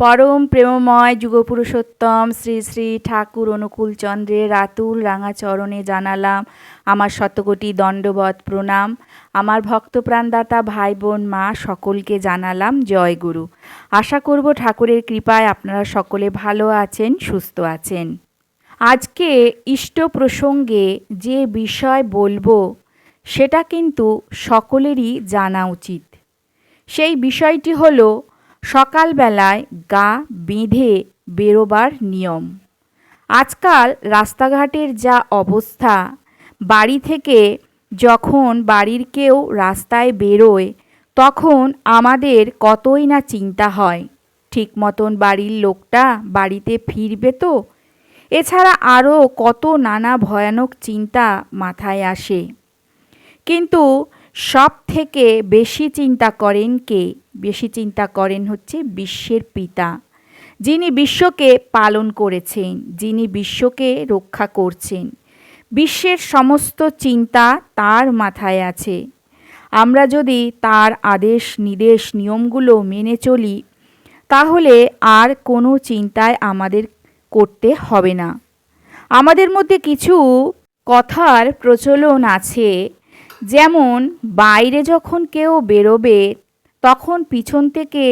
পরম প্রেমময় যুগপুরুষোত্তম শ্রী শ্রী ঠাকুর অনুকূল চন্দ্রের রাতুল রাঙা চরণে জানালাম আমার শতকোটি দণ্ডবধ প্রণাম। আমার ভক্তপ্রাণদাতা ভাই বোন মা সকলকে জানালাম জয় গুরু। আশা করব ঠাকুরের কৃপায় আপনারা সকলে ভালো আছেন, সুস্থ আছেন। আজকে ইষ্ট প্রসঙ্গে যে বিষয় বলব, সেটা কিন্তু সকলেরই জানা উচিত। সেই বিষয়টি হলো সকালবেলায় গা বেঁধে বেরোবার নিয়ম। আজকাল রাস্তাঘাটের যা অবস্থা, বাড়ি থেকে যখন বাড়ির কেউ রাস্তায় বেরোয়, তখন আমাদের কতই না চিন্তা হয়। ঠিক মতন বাড়ির লোকটা বাড়িতে ফিরবে তো? এছাড়া আরও কত নানা ভয়ানক চিন্তা মাথায় আসে। কিন্তু সব থেকে বেশি চিন্তা করেন কে? বেশি চিন্তা করেন হচ্ছে বিশ্বের পিতা। যিনি বিশ্বকে পালন করেছেন, যিনি বিশ্বকে রক্ষা করছেন। বিশ্বের সমস্ত চিন্তা তার মাথায় আছে। আমরা যদি তার আদেশ, নির্দেশ, নিয়মগুলো মেনে চলি, তাহলে আর কোনো চিন্তায় আমাদের করতে হবে না। আমাদের মধ্যে কিছু কথার প্রচলন আছে। যেমন বাইরে যখন কেউ বেরোবে, তখন পিছন থেকে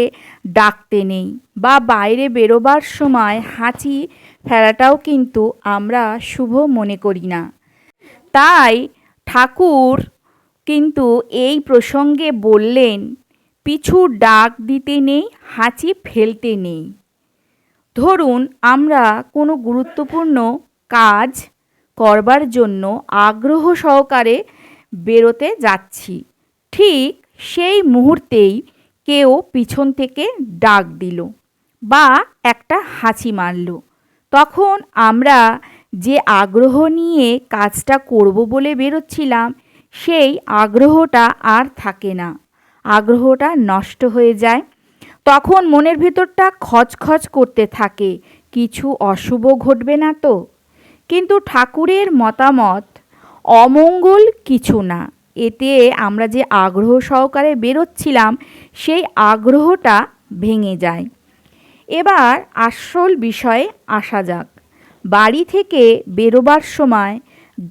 ডাকতে নেই বা বাইরে বেরোবার সময় হাঁচি ফেরাটাও কিন্তু আমরা শুভ মনে করি না। তাই ঠাকুর কিন্তু এই প্রসঙ্গে বললেন, পিছু ডাক দিতে নেই, হাঁচি ফেলতে নেই। ধরুন আমরা কোনো গুরুত্বপূর্ণ কাজ করবার জন্য আগ্রহ সহকারে বেরোতে যাচ্ছি। ঠিক সেই মুহূর্তেই কেউ পিছন থেকে ডাক দিল বা একটা হাঁচি মারল। তখন আমরা যে আগ্রহ নিয়ে কাজটা করব বলে বেরোচ্ছিলাম, সেই আগ্রহটা আর থাকে না। আগ্রহটা নষ্ট হয়ে যায়। তখন মনের ভেতরটা খচখচ করতে থাকে, কিছু অশুভ ঘটবে না তো। কিন্তু ঠাকুরের মতামত অমঙ্গল কিছু না। এতে আমরা যে আগ্রহ সহকারে বেরোচ্ছিলাম, সেই আগ্রহটা ভেঙে যায়। এবার আসল বিষয়ে আসা যাক। বাড়ি থেকে বেরোবার সময়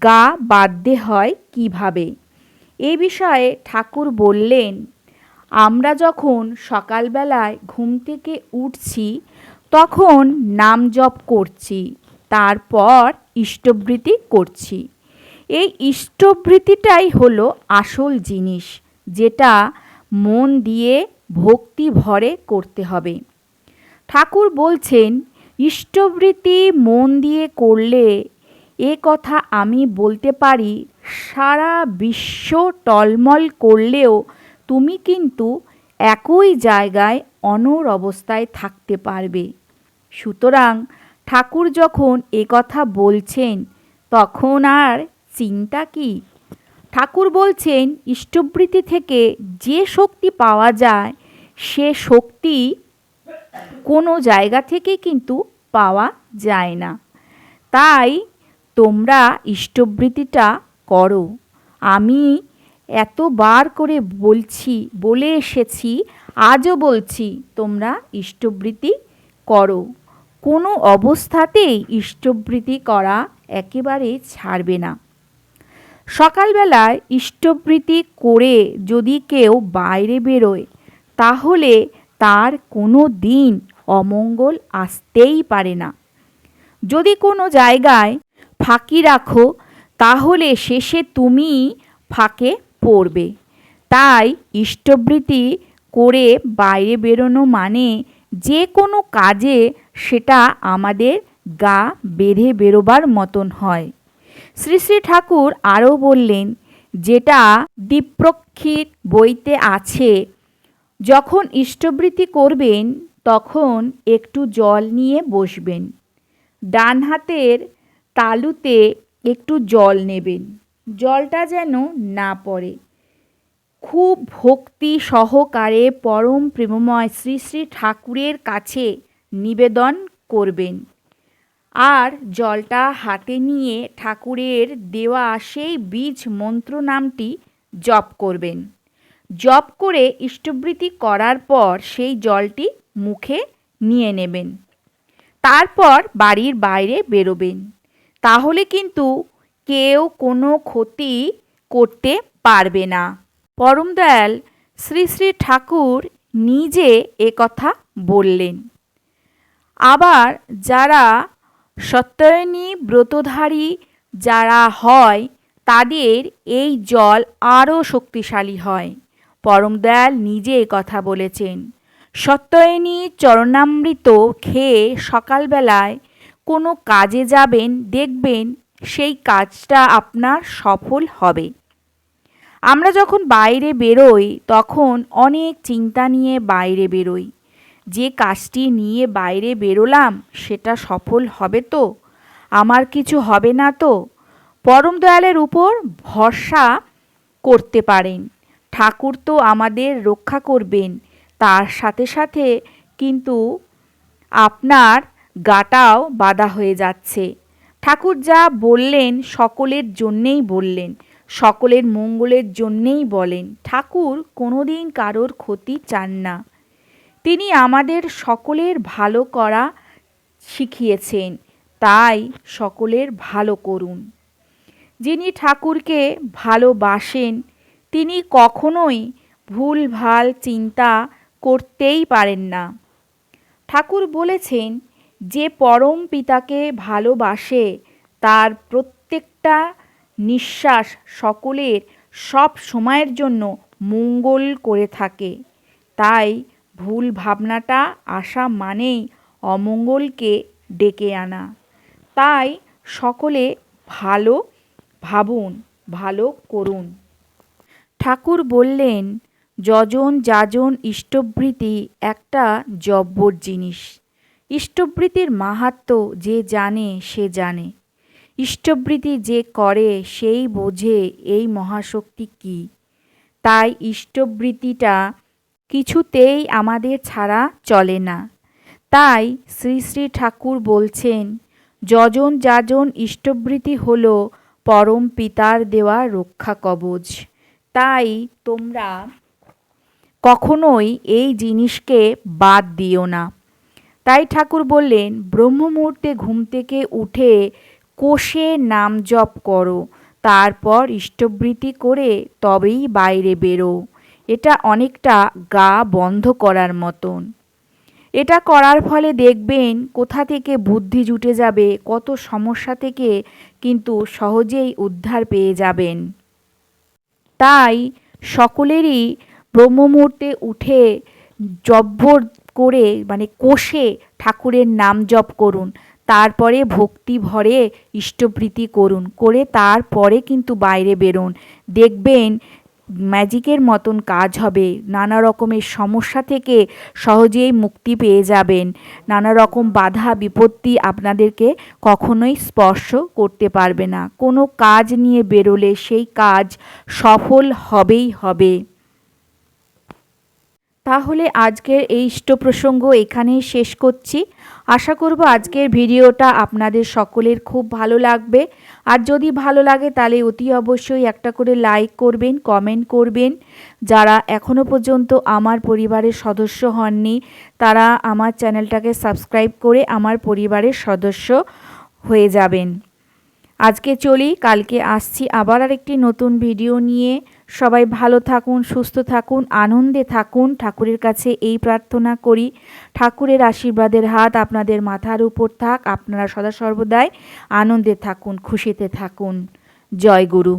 গা বাঁধতে হয় কীভাবে? এ বিষয়ে ঠাকুর বললেন, আমরা যখন সকালবেলায় ঘুম থেকে উঠছি, তখন নাম জপ করছি, তারপর ইষ্টবৃত্তি করছি। এই ইষ্টবৃত্তিটাই হলো আসল জিনিস, যেটা মন দিয়ে ভক্তি ভরে করতে হবে। ঠাকুর বলছেন ইষ্টবৃত্তি মন দিয়ে করলে এ কথা আমি বলতে পারি, সারা বিশ্ব টলমল করলেও তুমি কিন্তু একই জায়গায় অনর অবস্থায় থাকতে পারবে। সুতরাং ঠাকুর যখন এ কথা বলছেন, তখন আর চিন্তা কি? ঠাকুর বলছেন, ইষ্টবৃত্তি থেকে যে শক্তি পাওয়া যায়, সে শক্তি কোনো জায়গা থেকে কিন্তু পাওয়া যায় না। তাই তোমরা ইষ্টবৃত্তিটা করো। আমি এতবার করে বলছি, বলে এসেছি, আজও বলছি, তোমরা ইষ্টবৃত্তি করো। কোনো অবস্থাতেই ইষ্টবৃত্তি করা একেবারে ছাড়বে না। সকালবেলায় ইষ্টবৃত্তি করে যদি কেউ বাইরে বেরোয়, তাহলে তার কোনো দিন অমঙ্গল আসতেই পারে না। যদি কোনো জায়গায় ফাঁকি রাখো, তাহলে শেষে তুমি ফাঁকে পড়বে। তাই ইষ্টবৃত্তি করে বাইরে বেরোনো মানে যে কোনো কাজে সেটা আমাদের গা বেঁধে বেরোবার মতন হয়। শ্রী শ্রী ঠাকুর আরও বললেন, যেটা দ্বীপ্রক্ষিত বইতে আছে। যখন ইষ্টবৃত্তি করবেন, তখন একটু জল নিয়ে বসবেন। ডান হাতের তালুতে একটু জল নেবেন। জলটা যেন না পড়ে। খুব ভক্তি সহকারে পরম প্রেমময় শ্রী শ্রী ঠাকুরের কাছে নিবেদন করবেন। আর জলটা হাতে নিয়ে ঠাকুরের দেওয়া সেই বীজ মন্ত্র নামটি জপ করবেন। জপ করে ইষ্টবৃত্তি করার পর সেই জলটি মুখে নিয়ে নেবেন। তারপর বাড়ির বাইরে বেরোবেন। তাহলে কিন্তু কেউ কোনো ক্ষতি করতে পারবে না। পরম দয়াল শ্রী শ্রী ঠাকুর নিজে কথা বললেন। আবার যারা সত্যায়নী ব্রতধারী যারা হয়, তাদের এই জল আরও শক্তিশালী হয়। পরম দয়াল নিজে কথা বলেছেন। সত্যায়নী চরণামৃত খেয়ে সকালবেলায় কোনো কাজে যাবেন, দেখবেন সেই কাজটা আপনার সফল হবে। আমরা যখন বাইরে বেরোই, তখন অনেক চিন্তা নিয়ে বাইরে বেরোই। যে কাজটি নিয়ে বাইরে বেরোলাম, সেটা সফল হবে তো? আমার কিছু হবে না তো? পরম দয়ালের উপর ভরসা করতে পারেন। ঠাকুর তো আমাদের রক্ষা করবেন। তার সাথে সাথে কিন্তু আপনার গাটাও বাধা হয়ে যাচ্ছে। ঠাকুর যা বললেন সকলের জন্যেই বললেন, সকলের মঙ্গলের জন্যেই বলেন। ঠাকুর কোনোদিন কারোর ক্ষতি চান না। তিনি আমাদের সকলের ভালো করা শিখিয়েছেন, তাই সকলের ভালো করুন। যিনি ঠাকুরকে ভালোবাসেন, তিনি কখনোই ভুল, ভালো চিন্তা করতেই পারেন না। ঠাকুর বলেছেন, যে পরম পিতাকে ভালোবাসে, তার প্রত্যেকটা নিঃশ্বাস সকলের সব সময়ের জন্য মঙ্গল করে থাকে। তাই ভুল ভাবনাটা আসা মানেই অমঙ্গলকে ডেকে আনা। তাই সকলে ভালো ভাবুন, ভালো করুন। ঠাকুর বললেন, যজন যাজন ইষ্টবৃত্তি একটা জব্বর জিনিস। ইষ্টবৃত্তির মাহাত্ম যে জানে, সে জানে। ইষ্টবৃত্তি যে করে, সেই বোঝে এই মহাশক্তি কি। তাই ইষ্টবৃত্তিটা কিছুতেই আমাদের ছাড়া চলে না। তাই শ্রী শ্রী ঠাকুর বলছেন, যজন যাজন ইষ্টবৃত্তি হল, পরম পিতার দেওয়া রক্ষা কবচ। তাই তোমরা কখনোই এই জিনিসকে বাদ দিও না। তাই ঠাকুর বললেন ব্রহ্ম মুহূর্তে ঘুম থেকে উঠে কোষে নাম জপ করো, তারপর ইষ্টবৃত্তি করে তবেই বাইরে বেরো। এটা অনেকটা গা বন্ধ করার মতন। এটা করার ফলে দেখবেন কোথা থেকে বুদ্ধি জুটে যাবে, কত সমস্যা থেকে কিন্তু সহজেই উদ্ধার পেয়ে যাবেন। তাই সকলেরই ব্রহ্মমুহূর্তে উঠে জব্বর করে মানে কোষে ঠাকুরের নাম জপ করুন, তারপরে ভক্তি ভরে ইষ্টপ্রীতি করুন, করে তারপরে কিন্তু বাইরে বেরোন। দেখবেন ম্যাজিকের মতন কাজ হবে। নানা রকমের সমস্যা থেকে সহজেই মুক্তি পেয়ে যাবেন। নানা রকম বাধা, বিপত্তি আপনাদেরকে কখনোই স্পর্শ করতে পারবে না। কোনো কাজ নিয়ে বেরোলে সেই কাজ সফল হবেই হবে। তাহলে আজকের এই ইষ্ট প্রসঙ্গ এখানেই শেষ করছি। আশা করব আজকের ভিডিওটা আপনাদের সকলের খুব ভালো লাগবে। আর যদি ভালো লাগে তাহলে অতি অবশ্যই একটা করে লাইক করবেন, কমেন্ট করবেন। যারা এখনও পর্যন্ত আমার পরিবারের সদস্য হননি, তারা আমার চ্যানেলটাকে সাবস্ক্রাইব করে আমার পরিবারের সদস্য হয়ে যাবেন। আজকে চলি, কালকে আসছি আবার আরেকটি নতুন ভিডিও নিয়ে। সবাই ভালো থাকুন, সুস্থ থাকুন, আনন্দে থাকুন। ঠাকুরের কাছে এই প্রার্থনা করি। ঠাকুরের আশীর্বাদের হাত আপনাদের মাথার উপর থাক, আপনারা সদা সর্বদাই আনন্দে থাকুন, খুশিতে থাকুন। জয় গুরু।